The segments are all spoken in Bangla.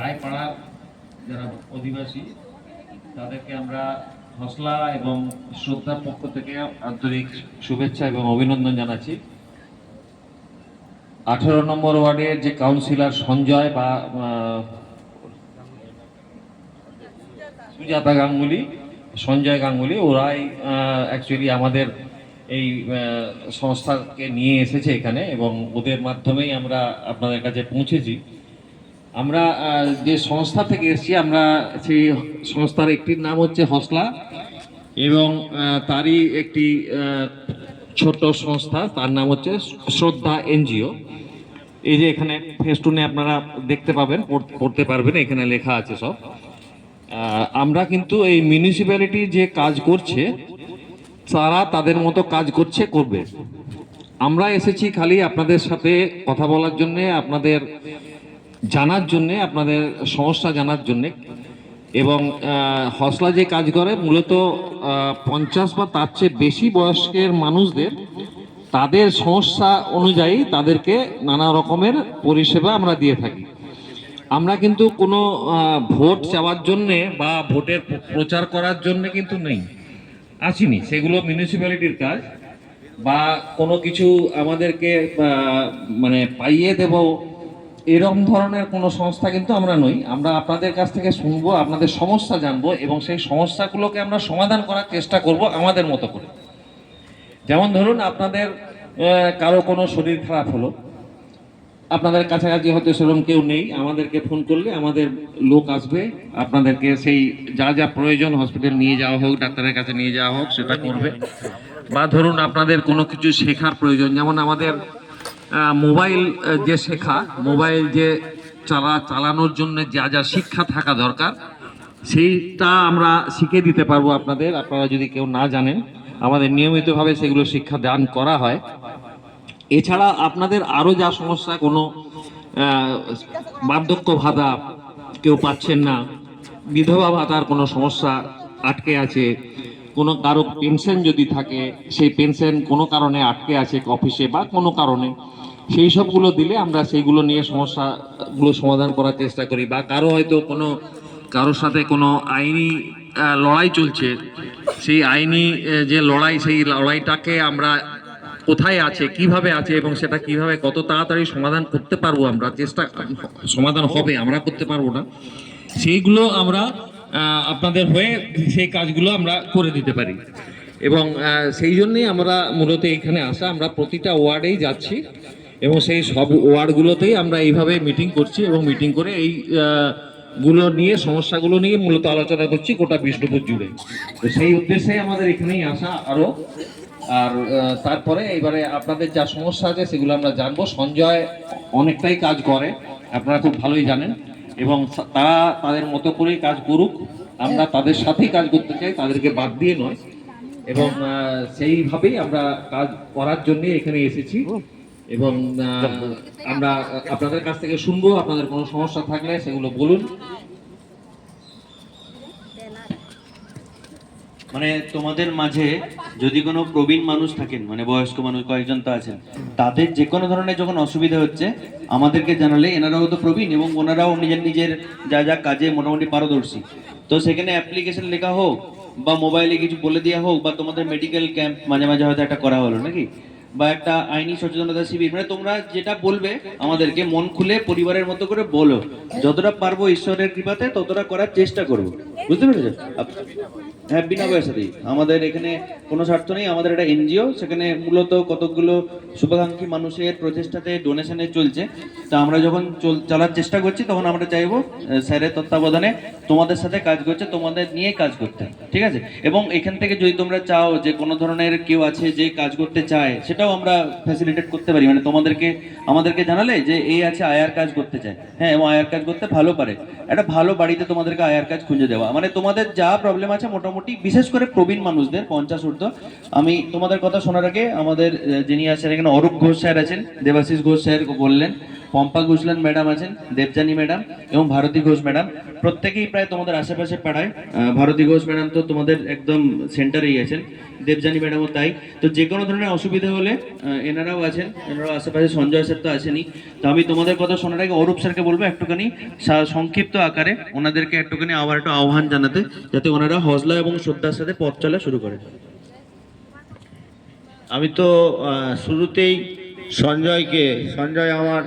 রায়পাড়ার যারা অধিবাসী, তাদেরকে আমরা হসলা এবং শ্রদ্ধার পক্ষ থেকে আন্তরিক শুভেচ্ছা এবং অভিনন্দন জানাচ্ছি। আঠেরো নম্বর ওয়ার্ডের যে কাউন্সিলর সঞ্জয় বা সুজাতা গাঙ্গুলি, সঞ্জয় গাঙ্গুলি, ওরাই অ্যাকচুয়ালি আমাদের এই সংস্থাকে নিয়ে এসেছে এখানে এবং ওদের মাধ্যমেই আমরা আপনাদের কাছে পৌঁছেছি। আমরা যে সংস্থা থেকে এসেছি, আমরা সেই সংস্থার একটির নাম হচ্ছে হসলা এবং তারই একটি ছোট সংস্থা, তার নাম হচ্ছে শ্রদ্ধা এনজিও। এই যে এখানে ফেস্টুনে আপনারা দেখতে পাবেন, পড়- পড়তে পারবেন, এখানে লেখা আছে সব। আমরা কিন্তু এই মিউনিসিপ্যালিটি যে কাজ করছে, তারা তাদের মতো কাজ করছে, করবে। আমরা এসেছি খালি আপনাদের সাথে কথা বলার জন্যে, আপনাদের জানার জন্য, আপনাদের সমস্যা জানার জন্য এবং হসলা যে কাজ করে, মূলত পঞ্চাশ বা তার চেয়ে বেশি বয়স্কের মানুষদের তাদের সমস্যা অনুযায়ী তাদেরকে নানা রকমের পরিষেবা আমরা দিয়ে থাকি। আমরা কিন্তু কোনো ভোট চাওয়ার জন্যে বা ভোটের প্রচার করার জন্য কিন্তু নেই। আসিনি, সেগুলো মিউনিসিপ্যালিটির কাজ বা কোনো কিছু আমাদেরকে মানে পাইয়ে দেব এরকম ধরনের কোনো সংস্থা কিন্তু আমরা নই। আমরা আপনাদের কাছ থেকে শুনব, আপনাদের সমস্যা জানব এবং সেই সমস্যাগুলোকে আমরা সমাধান করার চেষ্টা করব আমাদের মতো করে। যেমন ধরুন আপনাদের কারও কোনো শরীর খারাপ হলো। আপনাদের কাছাকাছি হয়তো সেরকম কেউ নেই। আমাদেরকে ফোন করলে আমাদের লোক আসবে। আপনাদেরকে সেই যা যা প্রয়োজন হসপিটাল নিয়ে যাওয়া হোক, ডাক্তারের কাছে নিয়ে যাওয়া হোক, সেটা করবে। বা ধরুন আপনাদের কোনো কিছু শেখার প্রয়োজন। যেমন আমাদের মোবাইল যে শেখা, মোবাইল যে চালা, চালানোর জন্য যা যা শিক্ষা থাকা দরকার, সেইটা আমরা শিখে দিতে পারব আপনাদের। আপনারা যদি কেউ না জানেন, আমাদের নিয়মিতভাবে সেগুলো শিক্ষা দান করা হয়। এছাড়া আপনাদের আরও যা সমস্যা, কোনো বার্ধক্য ভাতা কেউ পাচ্ছেন না, বিধবা ভাতার কোনো সমস্যা আটকে আছে কোনো কারও পেনশন যদি থাকে, সেই পেনশন কোনো কারণে আটকে আছে অফিসে বা কোনো কারণে, সেই সবগুলো দিলে আমরা সেইগুলো নিয়ে সমস্যাগুলো সমাধান করার চেষ্টা করি বা কারও হয়তো কোনো, কারোর সাথে কোনো আইনি লড়াই চলছে, সেই আইনি যে লড়াই, সেই লড়াইটাকে আমরা কোথায় আছে, কীভাবে আছে এবং সেটা কীভাবে কত তাড়াতাড়ি সমাধান করতে পারব আমরা, চেষ্টা, সমাধান হবে, আমরা করতে পারব না, সেইগুলো আমরা আপনাদের হয়ে সেই কাজগুলো আমরা করে দিতে পারি। এবং সেই জন্যই আমরা মূলত এখানে আসা। আমরা প্রতিটা ওয়ার্ডেই যাচ্ছি এবং সেই সব ওয়ার্ডগুলোতেই আমরা এইভাবে মিটিং করছি এবং মিটিং করে এই গুলো নিয়ে, সমস্যাগুলো নিয়ে মূলত আলোচনা করছি গোটা বিষ্ণুপুর জুড়ে। তো সেই উদ্দেশ্যে আমাদের এখানেই আসা আরও আর তারপরে এবারে আপনাদের যা সমস্যা আছে সেগুলো আমরা জানব। সঞ্জয় অনেকটাই কাজ করে, আপনারা খুব ভালোই জানেন। এবং তারা তাদের মতো করেই কাজ করুক, আমরা তাদের সাথেই কাজ করতে চাই, তাদেরকে বাদ দিয়ে নয়। এবং সেইভাবেই আমরা কাজ করার জন্য এখানে এসেছি। এবং আমরা আপনাদের কাছ থেকে শুনব, আপনাদের কোনো সমস্যা থাকলে সেগুলো বলুন। মানে তোমাদের মাঝে যদি কোনো প্রবীণ মানুষ থাকেন মানে বয়স্ক মানুষ, কয়েকজন তো আছেন, তাদের যে কোনো ধরনের যখন অসুবিধা হচ্ছে, আমাদেরকে জানালে এনারাও তো প্রবীণ এবং ওনারাও নিজের নিজের যা যা কাজে মোটামুটি পারদর্শী। তো সেখানে অ্যাপ্লিকেশন লেখা হোক বা মোবাইলে কিছু বলে দেওয়া হোক বা তোমাদের মেডিকেল ক্যাম্প মাঝে মাঝে হয়তো একটা করা হলো নাকি? বা একটা আইনি সচেতনতা শিবির মানে তোমরা যেটা বলবে আমাদেরকে মন খুলে পরিবারের মতো করে বলো। যতটা পারব ঈশ্বরের কৃপাতে ততটা করার চেষ্টা করব। বুঝতে পেরেছ? হ্যাঁ বিনা পয়সাতেই আমাদের এখানে কোনো স্বার্থ নেই, আমাদের একটা এনজিও, সেখানে মূলত কতকগুলো শুভাকাঙ্ক্ষী মানুষের প্রচেষ্টাতে ডোনেশনে চলছে। তা আমরা যখন চল চালার চেষ্টা করছি, তখন আমরা চাইব স্যারের তত্ত্বাবধানে তোমাদের সাথে কাজ করছে, তোমাদের নিয়ে কাজ করতে ঠিক আছে? এবং এখান থেকে যদি তোমরা চাও যে কোনো ধরনের কেউ আছে যে কাজ করতে চায়, সেটাও আমরা ফ্যাসিলিটেট করতে পারি। মানে তোমাদেরকে, আমাদেরকে জানালে যে এই আছে, আয়ার কাজ করতে চায়। হ্যাঁ এবং আয়ার কাজ করতে ভালো পারে। একটা ভালো বাড়িতে তোমাদেরকে আয়ার কাজ খুঁজে দেওয়া। মানে তোমাদের যা প্রবলেম আছে, মোটামুটি বিশেষ করে প্রবীণ মানুষদের, পঞ্চাশ ঊর্ধ্ব। আমি তোমাদের কথা শোনার আগে আমাদের যিনি আছেন এখানে অরূপ ঘোষ স্যার আছেন, দেবাশিস ঘোষ স্যার বললেন পম্পা ঘোষলান ম্যাডাম আছেন দেবজানী ম্যাডাম এবং ভারতী ঘোষ ম্যাডাম। প্রত্যেকেই প্রায় তোমাদের আশেপাশে পাড়ায়। ভারতী ঘোষ ম্যাডাম তো তোমাদের একদম সেন্টারেই আছেন দেবজানী ম্যাডামও তাই। তো যে কোনো ধরনের অসুবিধা হলে এনারাও আছেন, এনারাও আশেপাশে সঞ্জয় স্যার তো আছেনই। তো আমি তোমাদের কথা শোনার আগে অরূপ স্যারকে বলব একটুখানি সংক্ষিপ্ত আকারে ওনাদেরকে একটুখানি আবার একটু আহ্বান জানাতে, যাতে ওনারা হজলা এবং শ্রদ্ধার সাথে পথ চলা শুরু করেন। আমি তো শুরুতেই সঞ্জয়কে, সঞ্জয় আমার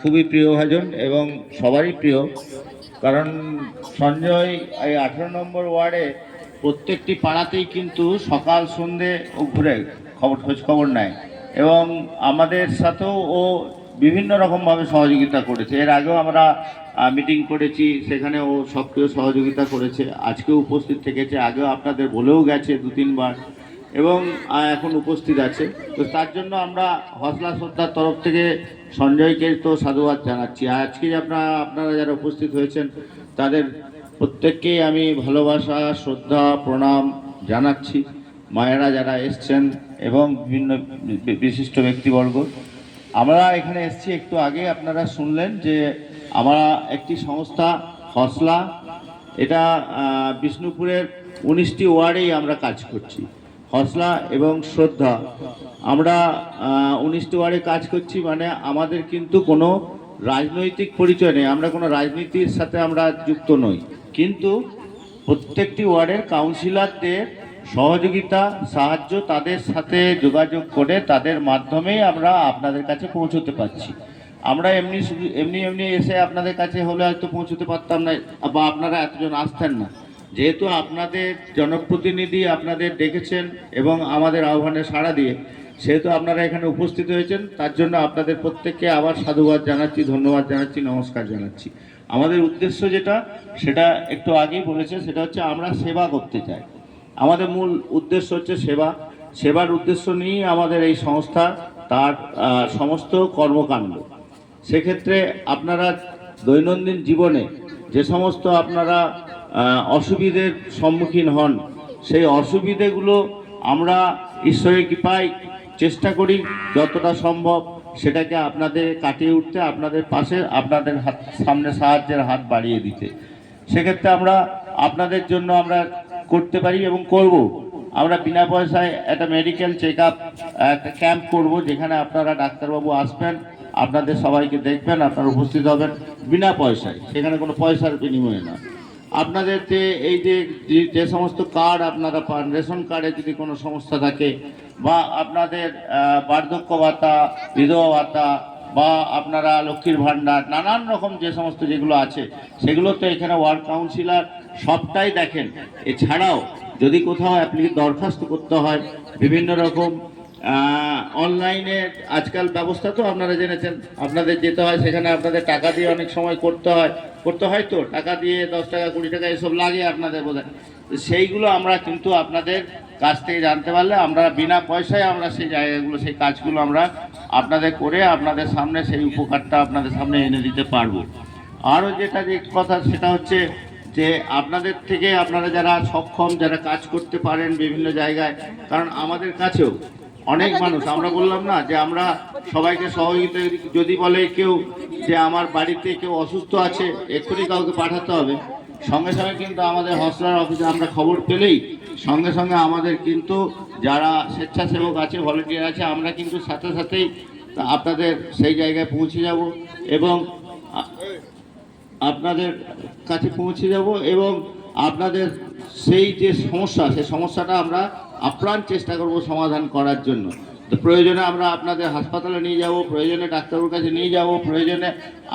খুবই প্রিয়ভাজন এবং সবারই প্রিয়। কারণ সঞ্জয় এই আঠেরো নম্বর ওয়ার্ডে প্রত্যেকটি পাড়াতেই কিন্তু সকাল, সন্ধে ও ঘুরে খবর, খোঁজ খবর নেয়। এবং আমাদের সাথেও ও বিভিন্ন রকমভাবে সহযোগিতা করেছে। এর আগেও আমরা মিটিং করেছি সেখানে ও সক্রিয় সহযোগিতা করেছে। আজকেও উপস্থিত থেকেছে, আগেও আপনাদের বলেও গেছে দু তিনবার এবং এখন উপস্থিত আছে। তো তার জন্য আমরা হসলা শ্রদ্ধার তরফ থেকে সঞ্জয়কে তো সাধুবাদ জানাচ্ছি। আজকে আপনারা আপনারা যারা উপস্থিত হয়েছেন, তাদের প্রত্যেককেই আমি ভালোবাসা, শ্রদ্ধা, প্রণাম জানাচ্ছি। মায়েরা যারা এসছেন এবং বিভিন্ন বিশিষ্ট ব্যক্তিবর্গ, আমরা এখানে এসেছি একটু আগে। আপনারা শুনলেন যে আমরা একটি সংস্থা, হসলা, এটা বিষ্ণুপুরের উনিশটি ওয়ার্ডেই আমরা কাজ করছি। হসলা এবং শ্রদ্ধা। আমরা উনিশটি ওয়ার্ডে কাজ করছি মানে আমাদের কিন্তু কোনো রাজনৈতিক পরিচয় নেই। আমরা কোনো রাজনীতির সাথে আমরা যুক্ত নই। কিন্তু প্রত্যেকটি ওয়ার্ডের কাউন্সিলরদের সহযোগিতা, সাহায্য তাদের সাথে যোগাযোগ করে তাদের মাধ্যমেই আমরা আপনাদের কাছে পৌঁছতে পারছি। আমরা এমনি এমনি এমনি এসে আপনাদের কাছে হলে হয়তো পৌঁছতে পারতাম না, বা আপনারা এতজন আসতেন না। যেহেতু আপনাদের জনপ্রতিনিধি আপনাদের ডেকেছেন এবং আমাদের আহ্বানে সাড়া দিয়ে, সেহেতু আপনারা এখানে উপস্থিত হয়েছেন, তার জন্য আপনাদের প্রত্যেককে আবার সাধুবাদ জানাচ্ছি, ধন্যবাদ জানাচ্ছি, নমস্কার জানাচ্ছি। আমাদের উদ্দেশ্য যেটা, সেটা একটু আগেই বলেছে, সেটা হচ্ছে আমরা সেবা করতে চাই। আমাদের মূল উদ্দেশ্য হচ্ছে সেবা। সেবার উদ্দেশ্য নিয়েই আমাদের এই সংস্থা, তার সমস্ত কর্মকাণ্ড। সেক্ষেত্রে আপনারা দৈনন্দিন জীবনে যে সমস্ত আপনারা অসুবিধের সম্মুখীন হন। সেই অসুবিধেগুলো আমরা ঈশ্বরের কৃপায় চেষ্টা করি, যতটা সম্ভব সেটাকে আপনাদের কাটিয়ে উঠতে, আপনাদের পাশে, আপনাদের হাত, সামনে সাহায্যের হাত বাড়িয়ে দিতে। সেক্ষেত্রে আমরা আপনাদের জন্য আমরা করতে পারি এবং করব। আমরা বিনা পয়সায় একটা মেডিকেল চেক আপ একটা ক্যাম্প করব, যেখানে আপনারা ডাক্তারবাবু আসবেন, আপনাদের সবাইকে দেখবেন, আপনারা উপস্থিত হবেন বিনা পয়সায়। সেখানে কোনো পয়সার বিনিময়ে না আপনাদের যে এই যে, যে- সমস্ত কার্ড আপনারা পান, রেশন কার্ডে যদি কোনো সমস্যা থাকে, বা আপনাদের বার্ধক্য ভাতা, বিধবা ভাতা, বা আপনারা লক্ষ্মীর ভাণ্ডার, নানান রকম যে সমস্ত যেগুলো আছে, সেগুলো তো এখানে ওয়ার্ড কাউন্সিলর সবটাই দেখেন। এছাড়াও যদি কোথাও অ্যাপ্লিকে দরখাস্ত করতে হয়, বিভিন্ন রকম অনলাইনে আজকাল ব্যবস্থা তো আপনারা জেনেছেন। আপনাদের যেতে হয়, সেখানে আপনাদের টাকা দিয়ে অনেক সময় করতে হয়। করতে হয় তো? টাকা দিয়ে দশ টাকা, কুড়ি টাকা এসব লাগে আপনাদের বোধ সেইগুলো আমরা কিন্তু আপনাদের কাছ থেকে জানতে পারলে আমরা বিনা পয়সায় আমরা সেই জায়গাগুলো, সেই কাজগুলো আমরা আপনাদের করে আপনাদের সামনে সেই উপকারটা আপনাদের সামনে এনে দিতে পারব। আরও যেটা যে কথা, সেটা হচ্ছে যে আপনাদের থেকে আপনারা যারা সক্ষম, যারা কাজ করতে পারেন বিভিন্ন জায়গায়, কারণ আমাদের কাছেও অনেক মানুষ আমরা বললাম না যে আমরা সবাইকে সহযোগিতা যদি বলে কেউ যে আমার বাড়িতে কেউ অসুস্থ আছে এক্ষুনি কাউকে পাঠাতে হবে। সঙ্গে সঙ্গে কিন্তু আমাদের হসলার অফিসে আমরা খবর পেলেই সঙ্গে সঙ্গে আমাদের কিন্তু যারা স্বেচ্ছাসেবক আছে ভলেন্টিয়ার আছে আমরা কিন্তু সাথে সাথেই আপনাদের সেই জায়গায় পৌঁছে যাব এবং আপনাদের কাছে পৌঁছে যাব এবং আপনাদের সেই যে সমস্যা সেই সমস্যাটা আমরা আপ্রাণ চেষ্টা করব সমাধান করার জন্য। প্রয়োজনে আমরা আপনাদের হাসপাতালে নিয়ে যাব, প্রয়োজনে ডাক্তারবাবুর কাছে নিয়ে যাব, প্রয়োজনে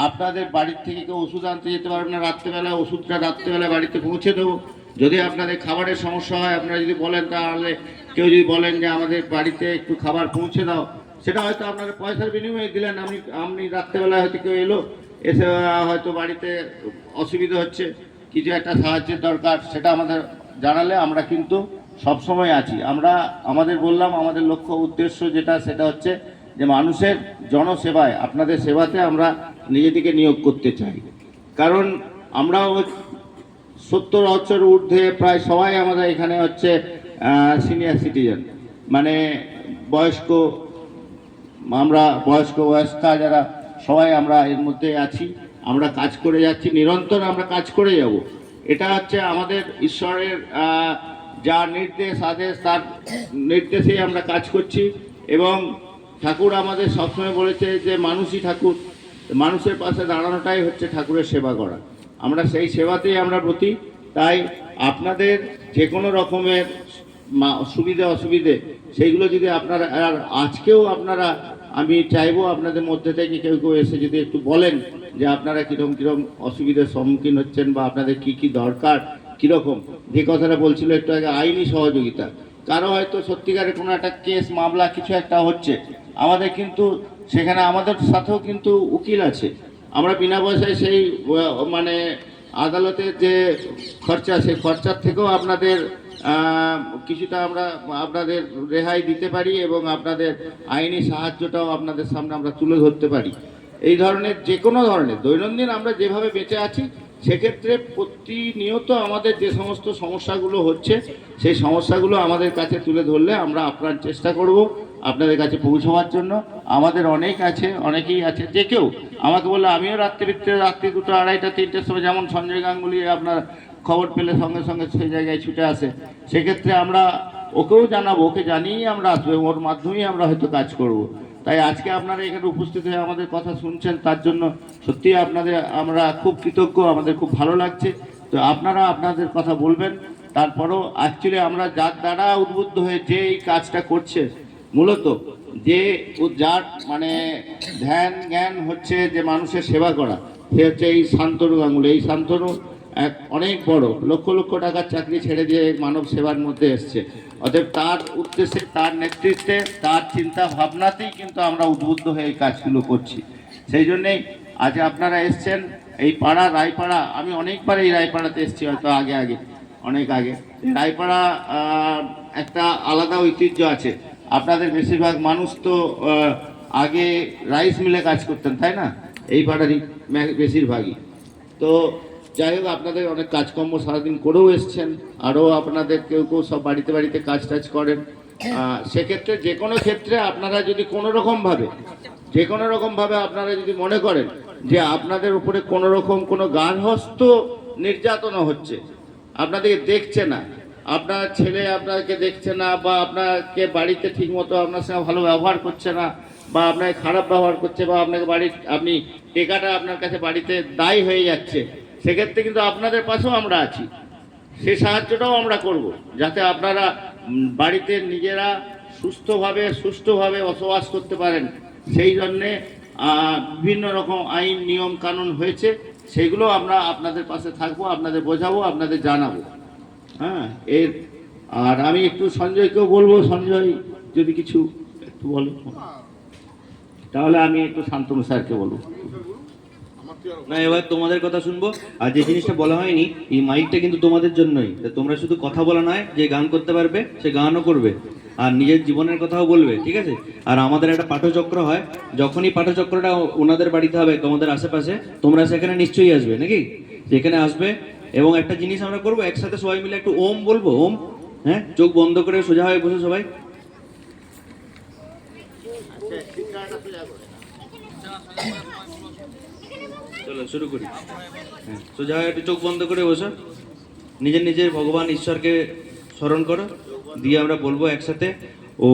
আপনাদের বাড়ির থেকে কেউ ওষুধ আনতে যেতে পারবেন না, রাত্রেবেলা ওষুধটা রাত্রেবেলা বাড়িতে পৌঁছে দেবো। যদি আপনাদের খাবারের সমস্যা হয়, আপনারা যদি বলেন তাহলে, কেউ যদি বলেন যে আমাদের বাড়িতে একটু খাবার পৌঁছে দাও, সেটা হয়তো আপনারা পয়সার বিনিময়ে দিলেন, আপনি আপনি রাত্রেবেলা হয়তো কেউ এলো, এসে হয়তো বাড়িতে অসুবিধা হচ্ছে, কিছু একটা সাহায্যের দরকার, সেটা আমাদের জানালে আমরা কিন্তু সব সময় আছি। আমরা, আমাদের বললাম, আমাদের লক্ষ্য উদ্দেশ্য যেটা, সেটা হচ্ছে যে মানুষের জনসেবায়, আপনাদের সেবাতে আমরা নিজেদেরকে নিয়োগ করতে চাই। কারণ আমরাও সত্তর বছর ঊর্ধ্বে প্রায় সবাই আমাদের এখানে হচ্ছে সিনিয়র সিটিজেন মানে বয়স্ক, আমরা বয়স্ক, বয়স্কা যারা, সবাই আমরা এর মধ্যে আছি। আমরা কাজ করে যাচ্ছি, নিরন্তর আমরা কাজ করে যাব। এটা হচ্ছে আমাদের ঈশ্বরের আহ, যা নির্দেশ আদেশ তার নির্দেশেই আমরা কাজ করছি। এবং ঠাকুর আমাদের সবসময় বলেছে যে মানুষই ঠাকুর মানুষের পাশে দাঁড়ানোটাই হচ্ছে ঠাকুরের সেবা করা। আমরা সেই সেবাতেই আমরা প্রতি তাই আপনাদের যে কোনো রকমের সুবিধে অসুবিধে সেইগুলো যদি আপনারা আর আজকেও আপনারা আমি চাইব আপনাদের মধ্যে থেকে কেউ কেউ এসে যদি একটু বলেন যে আপনারা কীরকম কীরকম অসুবিধার সম্মুখীন হচ্ছেন বা আপনাদের কি কি দরকার? কীরকম? যে কথাটা বলছিল একটু আগে, আইনি সহযোগিতা। কারও হয়তো সত্যিকারের কোনো একটা কেস, মামলা, কিছু একটা হচ্ছে। আমাদের কিন্তু সেখানে আমাদের সাথেও কিন্তু উকিল আছে। আমরা বিনা পয়সায় সেই মানে আদালতের যে খরচা, সেই খরচার থেকেও আপনাদের কিছুটা আমরা, আপনাদের রেহাই দিতে পারি এবং আপনাদের আইনি সাহায্যটাও আপনাদের সামনে আমরা তুলে ধরতে পারি। এই ধরনের যে কোনো ধরনের, দৈনন্দিন আমরা যেভাবে বেঁচে আছি সেক্ষেত্রে প্রতিনিয়ত আমাদের যে সমস্ত সমস্যাগুলো হচ্ছে, সেই সমস্যাগুলো আমাদের কাছে তুলে ধরলে আমরা আপনার চেষ্টা করব আপনাদের কাছে পৌঁছাবার জন্য। আমাদের অনেক আছে, অনেকেই আছে, যে কেউ। আমাকে বললে, আমিও রাত্রিতে, রাত্রি দুটো, আড়াইটা, তিনটের সময় যেমন সঞ্জয় গাঙ্গুলি আপনার খবর পেলে সঙ্গে সঙ্গে সেই জায়গায় ছুটে আসে। সেক্ষেত্রে আমরা ওকেও জানাব, ওকে জানিয়েই আমরা আসব ওর মাধ্যমেই আমরা হয়তো কাজ করব। তাই আজকে আপনারা এখানে উপস্থিত হয়ে আমাদের কথা শুনছেন, তার জন্য সত্যি আপনাদের, আমরা খুব কৃতজ্ঞ, আমাদের খুব ভালো লাগছে। তো আপনারা আপনাদের কথা বলবেন, তারপরও অ্যাকচুয়ালি আমরা যার দ্বারা উদ্বুদ্ধ হয়ে যে এই কাজটা করছে, মূলত যে যার মানে ধ্যান জ্ঞান হচ্ছে যে মানুষের সেবা করা, সে হচ্ছে এই শান্তনু গাঙ্গুলি। এই শান্তনু এক অনেক বড়, লক্ষ লক্ষ টাকার চাকরি ছেড়ে দিয়ে মানব সেবার মধ্যে এসছে। অতএব তার উদ্দেশ্যে, তার নেতৃত্বে, তার চিন্তা ভাবনাতেই কিন্তু আমরা উদ্বুদ্ধ হয়ে এই কাজগুলো করছি। সেই জন্যেই আজ আপনারা এসছেন এই পাড়া, রায়পাড়া, আমি অনেকবার এই রায়পাড়াতে এসেছি, হয়তো আগে আগে, অনেক আগে। রায়পাড়া একটা আলাদা ঐতিহ্য আছে। আপনাদের বেশিরভাগ মানুষ তো আগে রাইস মিলে কাজ করতেন, তাই না? এই পাড়ারই বেশিরভাগই। তো যাই হোক, আপনাদের অনেক কাজকর্ম সারাদিন করেও এসছেন, আরও আপনাদের কেউ কেউ সব বাড়িতে বাড়িতে কাজ টাজ করেন। সেক্ষেত্রে যে কোনো ক্ষেত্রে আপনারা যদি কোনো রকমভাবে যে কোনো রকমভাবে আপনারা যদি মনে করেন যে আপনাদের উপরে কোনো রকম কোনো গার্হস্থ নির্যাতনা হচ্ছে, আপনাদেরকে দেখছে না, আপনার ছেলে আপনাকে দেখছে না, বা আপনাকে বাড়িতে ঠিকমতো আপনার সঙ্গে ভালো ব্যবহার করছে না, বা আপনাকে খারাপ ব্যবহার করছে, বা আপনাকে বাড়ির, আপনি টেকাটা আপনার কাছে বাড়িতে দায়ী হয়ে যাচ্ছে সেক্ষেত্রে কিন্তু আপনাদের পাশেও আমরা আছি। সেই সাহায্যটাও আমরা করব, যাতে আপনারা বাড়িতে নিজেরা সুস্থভাবে সুস্থভাবে বসবাস করতে পারেন। সেই জন্যে বিভিন্ন রকম আইন, নিয়ম, কানুন হয়েছে, সেগুলো আমরা আপনাদের পাশে থাকব, আপনাদের বোঝাবো, আপনাদের জানাব। হ্যাঁ এর, আর আমি একটু সঞ্জয়কেও বলব, সঞ্জয়, যদি কিছু একটু বলো। তাহলে আমি একটু শান্তনু স্যারকে বলব। না, এবার তোমাদের কথা শুনব। আর যে জিনিসটা বলা হয়নি, এই মাইকটা কিন্তু তোমাদের জন্যই। তোমরা শুধু কথা বলা নয়, যে গান করতে পারবে, সে গানও করবে। আর নিজের জীবনের কথাও বলবে, ঠিক আছে? আর আমাদের একটা পাঠচক্র হয়, যখনই পাঠচক্রটা ওনাদের বাড়িতে হবে, তোমাদের আশেপাশে, তোমরা সেখানে নিশ্চয়ই আসবে, নাকি? সেখানে আসবে, এবং একটা জিনিস আমরা করব, একসাথে সবাই মিলে একটু ওম বলব, ওম? হ্যাঁ? চোখ বন্ধ করে সোজা হয়ে বসে সবাই। চলো, শুরু করি। সোজা একটু চোখ বন্ধ করে বসো। নিজের নিজের ভগবান ঈশ্বরকে স্মরণ করো। দিয়ে আমরা বলব একসাথে ও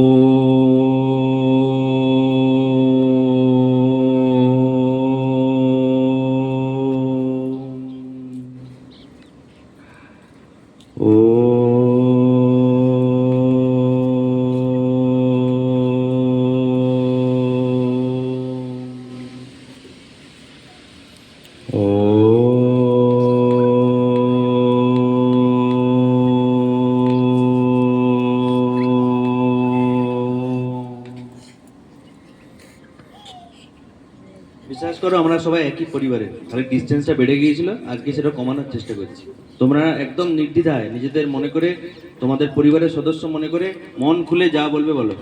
বিশ্বাস করো আমরা সবাই একই পরিবারের। খালি ডিস্টেন্সটা বেড়ে গিয়েছিল আজকে সেটা কমানোর চেষ্টা করছি। তোমরা একদম নির্দ্বিধায় নিজেদের মনে করে তোমাদের পরিবারের সদস্য মনে করে মন খুলে যা বলবে বলো।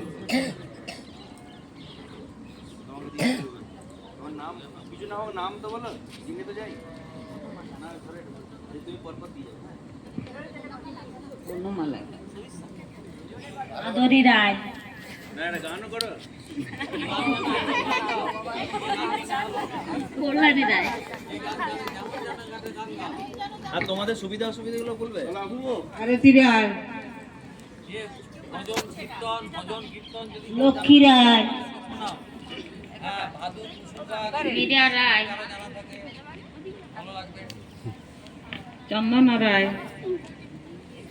নাম কিছু না নাম তো বলো তো যাই আদরি রায় না গানও করো। কল্যাণী রায় আর তোমাদের সুবিধা অসুবিধাগুলো বলবে? আরতি রায় লক্ষ্মী রায় বিদ্যা রায় চন্দনা রায়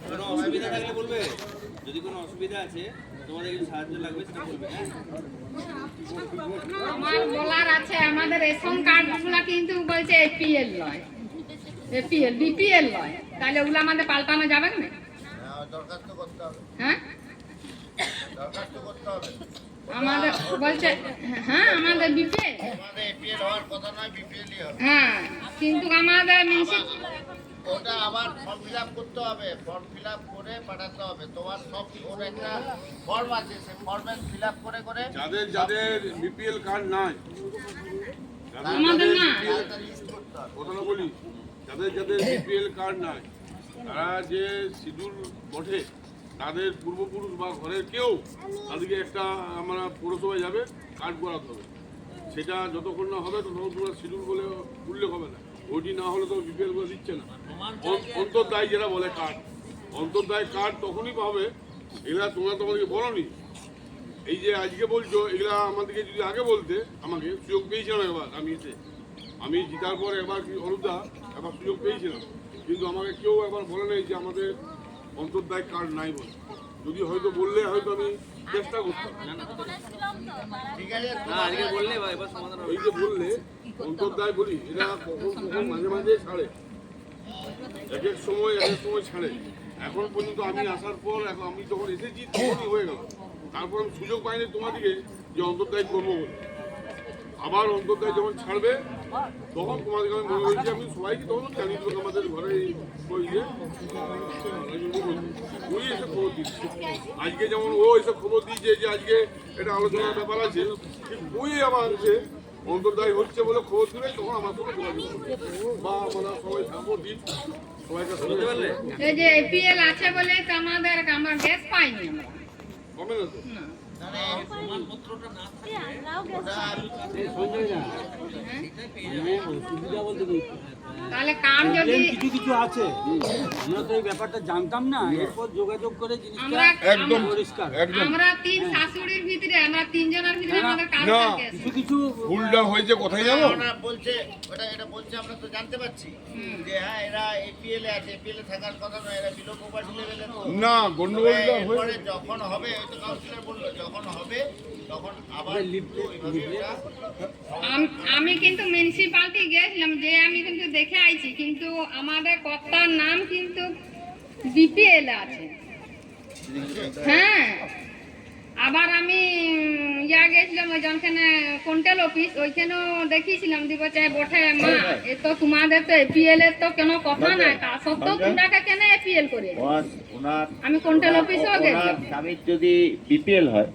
কোনো অসুবিধা থাকলে বলবে? যদি কোনো অসুবিধা আছে তোমাদের কিছু সাহায্য লাগবে সেটা বলবে হ্যাঁ? আমার বলার আছে আমাদের রেশন কার্ডগুলো কিন্তু বলছে এপিএল নয় এপিএল বিপিএল নয় তাহলে ওগুলো আমাদের পাল্টানো যাবে না? হ্যাঁ আমাদের বলছে হ্যাঁ আমাদের বিপিএল হ্যাঁ কিন্তু আমাদের মিউনিসিপ ওটা আবার ফর্ম ফিল আপ করতে হবে ফর্ম ফিল আপ করে পাঠাতে হবে। তোমার সব ওর একটা ফর্ম আছে সেই ফর্মে ফিল আপ করে করে যাদের যাদের বিপিএল কার্ড নাই আমাদের না কথাটা বলি যাদের যাদের বিপিএল কার্ড নাই তারা যে সিডিউল বটে তাদের পূর্বপুরুষ বা ঘরের কেউ তাদেরকে একটা আমরা পৌরসভায় যাবে কার্ড করাতে হবে। সেটা যতক্ষণ না হবে ততক্ষণ তোমরা শিডিউল বলে উল্লেখ হবে না। ওটি না হলে তো বিপিএল করে দিচ্ছে না। অন- অন্তর্দায় যেটা বলে কার্ড। অন্তর্দায় কার্ড তখনই পাবে এগুলা তোমরা তোমাদেরকে বলনি। এই যে আজকে বলছো এগুলা আমাদেরকে যদি আগে বলতে আমাকে সুযোগ পেয়েছিলাম এবার আমি এসে আমি জিতার পর একবার কি অরুদা একবার সুযোগ পেয়েছিলাম। কিন্তু আমাকে কেউ একবার বলে নেই যে আমাদের অন্তর্দায় কার্ড নাই বলে। যদি হয়তো বললে হয়তো আমি চেষ্টা করতাম। ঠিক আছে এই যে বললে অন্তর্দায় বলি এটা কখন কখন মাঝে মাঝে ছাড়ে। এক এক সময় এক এক সময় ছাড়ে। এখন পর্যন্ত আমি আসার পর এখন আমি যখন এসেছি তখনই হয়ে গেল। তারপর আমি সুযোগ পাইনি তোমাদিকে যে অন্তর্দায় করব বলে। আবার অন্তর্দায় যখন ছাড়বে তখন তোমাদেরকে আমি মনে হয়েছে আমি সবাইকে তখন জানিয়ে দেবো আমাদের ঘরে এই ওই এসে খবর দিচ্ছে। আজকে যেমন ও এসে খবর দিয়েছে যে আজকে এটা আলোচনার ব্যাপার আছে ঠিক ওই আবার এসে অন্তর্দায় হচ্ছে বলে খবর দিলে তখন আমার কোনো বা আমরা সবাই থাকব দিন। সবাইকে বুঝতে পারলে? এই যে এপিএল আছে বলে আমাদের আমরা গ্যাস পাইনি কমে না। তো তাহলে কার্ড যদি কিছু কিছু আছে। আমরা তো এই ব্যাপারটা জানতাম না এরপর যোগাযোগ করে জিনিসটা একদম পরিষ্কার। আমরা তিন শাশুড়ির ভিতরে আমরা তিনজনের ভিতরে আমাদের না। থাকে। কিছু কিছু ভুলটা হয়েছে কোথায় জানো ওরা বলছে ওটা এটা বলছে আমরা তো জানতে পারছি। যে হ্যাঁ এরা এপিএল এ আছে এপিএল এ থাকার কথা নয় এরা বিলো প্রপার্টি লেভেলে না গন্ডগোলটা হয়েছে। যখন হবে তো কাউন্সিলর বলল যখন হবে আম- কিন্তু মিউনিসিপালিটি গেছিলাম যে আমি কিন্তু দেখে আইছি কিন্তু আমাদের কর্তার নাম কিন্তু বিপিএল আছে। হ্যাঁ। আবার আমি ইয়া গেছিলাম ওই জনখানে কন্টেল অফিস ওইখানেও দেখিয়েছিলাম দিব চাই বটে মা এ তো তোমাদের তো এপিএল এর তো কোনো কথা নাই তা সত্ত্বেও তোমরাকে কেন এপিএল করে আমি কন্টেল অফিসেও গেছিলাম যদি বিপিএল হয়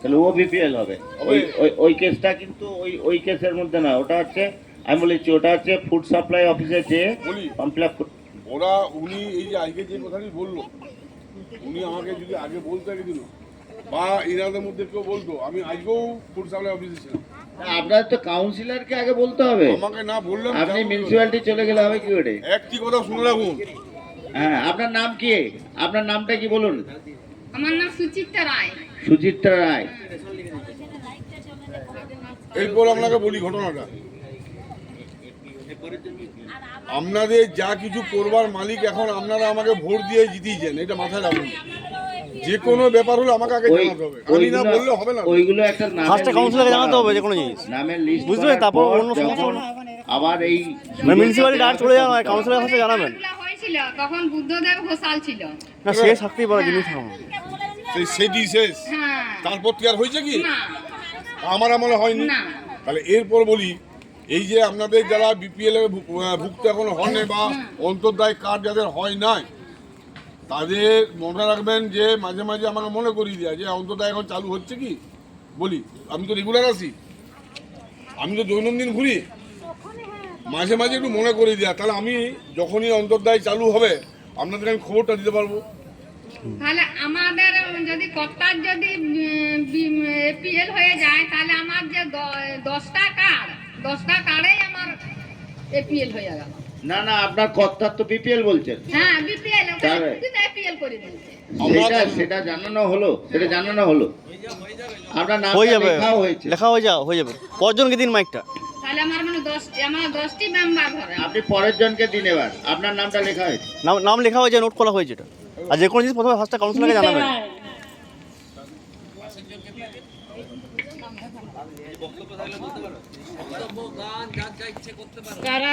তাহলে ও বিপিএল হবে। ওই ওই ওই কেসটা কিন্তু ওই ওই কেসের মধ্যে না ওটা হচ্ছে আমি বলেছি ওটা হচ্ছে ফুড সাপ্লাই অফিসে যে বলি ফর্ম ফিল আপ ওরা উনি এই যে আজকে যে কথাটি বলল উনি আমাকে যদি আগে বলতে দিল বা এনাদের মধ্যে কেউ বলতো আমি আজকেও ফুড সাপ্লাই অফিসে ছিলাম। আপনার তো কাউন্সিলরকে আগে বলতে হবে। আমাকে না বললাম আপনি মিউনিসিপ্যালিটি চলে গেলে হবে কি করে? একটি কথা শুনে রাখুন। হ্যাঁ আপনার নাম কি? আপনার নামটা কি বলুন? আমার নাম সুচিত্রা রায়। সুচিত্রা রায়। এরপর আপনাকে বলি ঘটনাটা। আপনাদের যা কিছু করবার মালিক এখন আপনারা আমাকে ভোট দিয়ে জিতিয়েছেন এটা মাথায় রাখুন। যে কোনো ব্যাপার হলে আমাকে আগে জানাতে হবে। আমি না বললে হবে না। ওইগুলো একটা ফার্স্টে কাউন্সিলরকে জানাতে হবে হবে। যে কোনো জিনিস। নামের লিস্ট বুঝলেন? তারপর অন্য সমস্যা আবার এই মানে মিউনিসিপালিটি ডাইরেক্ট চলে যাওয়া হয় কাউন্সিলর কাছে জানাবেন। হয়েছিল তখন বুদ্ধদেব ঘোষাল ছিল। না সে থাকতেই পারে জিনিস আমার সেই সেটি শেষ। হ্যাঁ। তারপর কি আর হয়েছে কি? আমার আমলে হয়নি। তাহলে এরপর বলি এই যে আপনাদের যারা বিপিএল এ ভুক্ত এখন হনে বা অন্তর্দায় কার্ড যাদের হয় নাই তাদের মনে রাখবেন যে মাঝে মাঝে আমাকে মনে করিয়ে দেওয়া যে অন্তর্দায় এখন চালু হচ্ছে কি? বলি আমি তো রেগুলার আসি আমি তো দৈনন্দিন ঘুরি। মাঝে মাঝে একটু মনে করিয়ে দেওয়া তাহলে আমি যখনই অন্তর্দায় চালু হবে আপনাদের আমি খবরটা দিতে পারব। তাহলে আমাদের যদি কর্তার যদি এপিএল হয়ে যায় তাহলে আমার যে দশটা কার্ড দশটা কার্ডেই আমার এপিএল হয়ে গেল। না না আপনার কর্তার তো বিপিএল বলছেন। হ্যাঁ বিপিএল এপিএল করে দিয়েছে সেটা সেটা জানানো হলো সেটা জানানো হলো। আপনার নাম হয়ে যাবে। লেখাও হয়েছে। লেখা হয়ে যা হয়ে যাবে। কজনকে দিন মাইকটা? তাহলে আমার মানে দশ আমার দশটি মেম্বার ঘরে আপনি পরের জনকে দিন এবার। আপনার নামটা লেখা হয়েছে। নাম নাম লেখা হয়েছে নোট করা হয়েছে এটা। আর যে কোনো জিনিস প্রথমে ফার্স্টটা কাউন্সিলরকে জানাবেন। কারা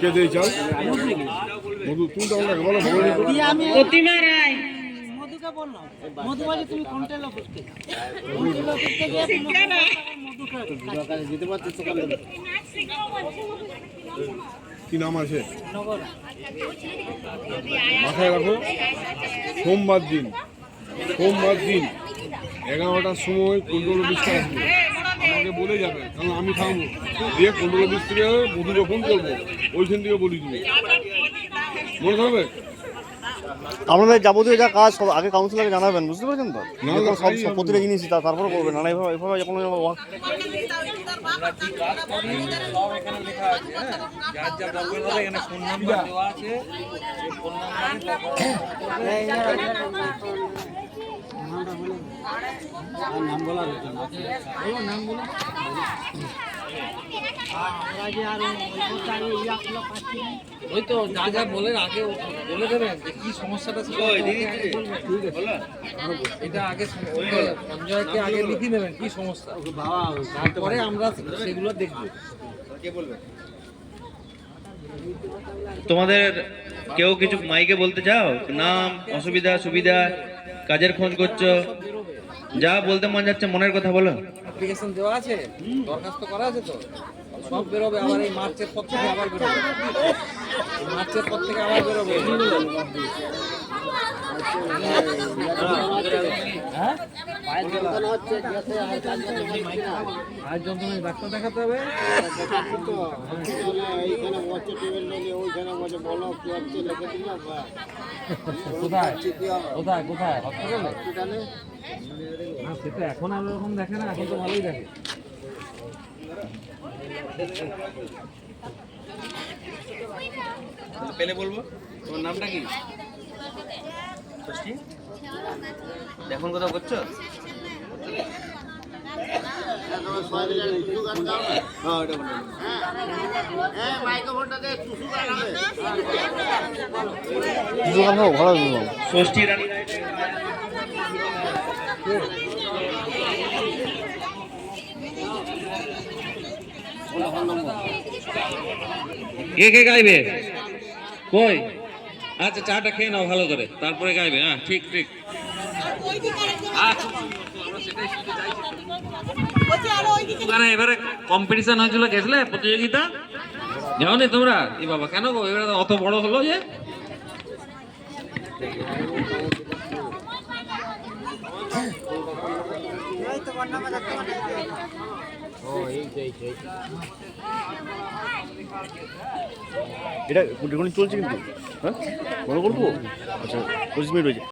কে দিয়ে চাল? মধু তুমি তো আমাকে বলো প্রতিমা রায়। মধুকে বললাম মধু বলে তুমি কন্ট্রোল অফিস কন্ট্রোল অফিস থেকে মধুকে কি নাম আছে? মাথায় রাখো। সোমবার দিন। সোমবার দিন এগারোটার সময় কন্ট্রোল অফিসটা আসবে। আমাকে বলে যাবে কারণ আমি থামবো। দিয়ে কন্ট্রোল অফিস থেকে মধুকে ফোন করব ওইখান থেকে বলি দিবে মনে থাকবে? আপনাদের যাবতীয় যা কাজ সব আগে কাউন্সিলরকে জানাবেন বুঝতে পারছেন তো? সব সব প্রতিটা জিনিস তা- তারপর করবেন না এভাবে এভাবে হতো বলো বলো ওই তো যা যা বলেন আগে বলে দেবেন যে কি সমস্যাটা ছিল এটা আগে সঞ্জয়কে আগে লিখে দেবেন কি সমস্যা তারপরে আমরা সেগুলো দেখব তোমাদের কেউ কিছু মাইকে বলতে চাও? নাম, অসুবিধা, সুবিধা? কাজের খোঁজ করছ? যা বলতে মন যাচ্ছে, মনের কথা বলো। অ্যাপ্লিকেশন দেওয়া আছে? দরখাস্ত করা আছে তো? সব বেরোবে, আবার এই মার্চের পর আবার বেরোবে। মার্চের পর থেকে বেরোবে হ্যাঁ? না সেটা এখন আর ওরকম দেখে না, এখন তো ভালোই দেখে। পেলে বলব? তোমার নামটা কি? ষষ্ঠী? এখন কোথাও করছ? ষষ্ঠী কে কে গাইবে? কই? আচ্ছা চাটা খেয়ে নাও ভালো করে, তারপরে গাইবে হ্যাঁ ঠিক ঠিক। এবারে কম্পিটিশন হয়েছিল গেছিলে প্রতিযোগিতা? যাওনি তোমরা? এ বাবা, কেন গো? এবারে অত বড় হলো যে। এটা রেকর্ডিং চলছে কিন্তু হ্যাঁ? বড় করব আচ্ছা পঁচিশ মিনিট হয়েছে